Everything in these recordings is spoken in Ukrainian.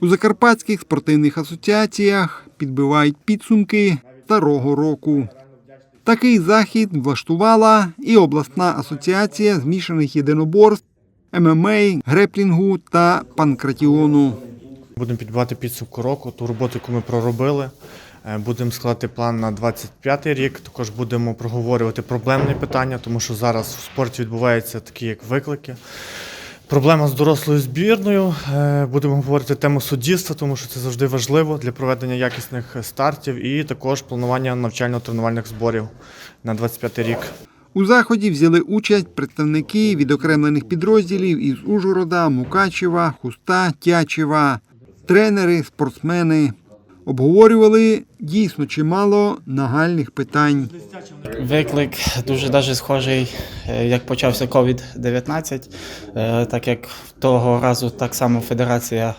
У закарпатських спортивних асоціаціях підбивають підсумки старого року. Такий захід влаштувала і обласна асоціація змішаних єдиноборств, ММА, греплінгу та панкратіону. Будемо підбивати підсумку року, ту роботу, яку ми проробили. Е, Будемо складати план на 25 рік. Також будемо проговорювати проблемні питання, тому що зараз в спорті відбуваються такі як виклики. Проблема з дорослою збірною. Е, Будемо говорити тему суддівства, тому що це завжди важливо для проведення якісних стартів і також планування навчально-тренувальних зборів на 25 й рік. У заході взяли участь представники відокремлених підрозділів із Ужгорода, Мукачева, Хуста, Тячева, тренери, спортсмени. Обговорювали дійсно чимало нагальних питань. Виклик дуже даже схожий, е, як почався COVID-19, е, так як того разу так само федерація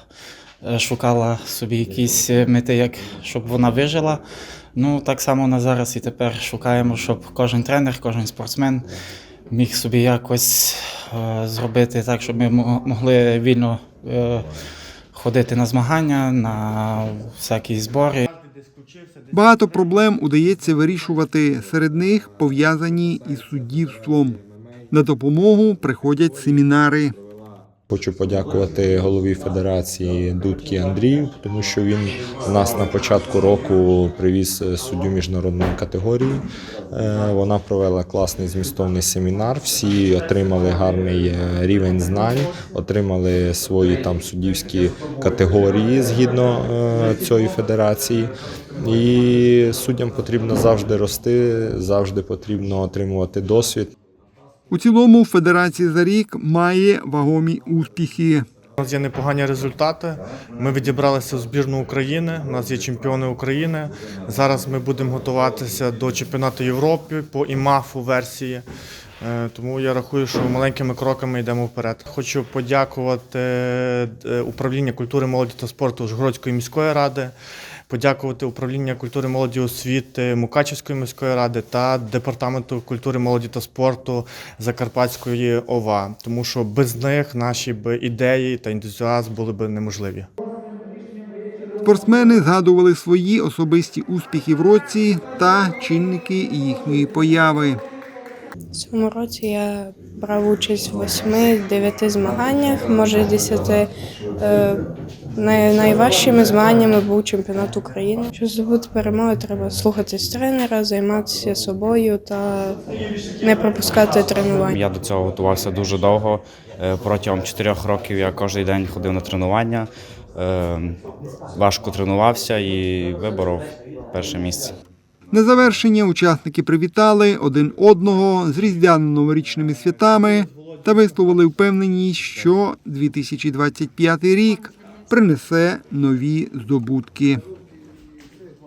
е, шукала собі якісь мети, як щоб вона вижила. Ну так само на зараз і тепер шукаємо, щоб кожен тренер, кожен спортсмен міг собі якось зробити так, щоб ми мо- могли вільно ходити на змагання, на всякі збори. Багато проблем удається вирішувати. Серед них пов'язані із суддівством. На допомогу приходять семінари. Хочу подякувати голові федерації Дудкі Андрію, тому що він нас на початку року привіз е, суддю міжнародної категорії. Е, Вона провела класний змістовний семінар. Всі отримали гарний е, рівень знань, отримали свої там суддівські категорії згідно цієї федерації. І суддям потрібно завжди рости, завжди потрібно отримувати досвід. У цілому федерація за рік має вагомі успіхи. У нас є непогані результати. Ми відібралися в збірну України. У нас є чемпіони України. Зараз ми будемо готуватися до чемпіонату Європи по ІМАФу версії. Е, Тому я рахую, що маленькими кроками йдемо вперед. Хочу подякувати е, управління культури, молоді та спорту Ужгородської міської ради, подякувати управління культури, молоді освіти Мукачівської міської ради та департаменту культури, молоді та спорту Закарпатської ОВА, тому що без них наші б ідеї та ентузіазм були б неможливі. Спортсмени згадували свої особисті успіхи в році та чинники їхньої появи. В цьому році я брав участь в восьми-дев'яти змаганнях, може десяти. Най- найважчими змаганнями був чемпіонат України. Щоб здобути перемогу, треба слухатись тренера, займатися собою та не пропускати тренувань. Я до цього готувався дуже довго. Е, Протягом чотирьох років я кожен день ходив на тренування. Е, Важко тренувався і виборов перше місце. На завершення учасники привітали один одного з різдвяно-новорічними святами та висловили впевненість, що 2025 рік принесе нові здобутки.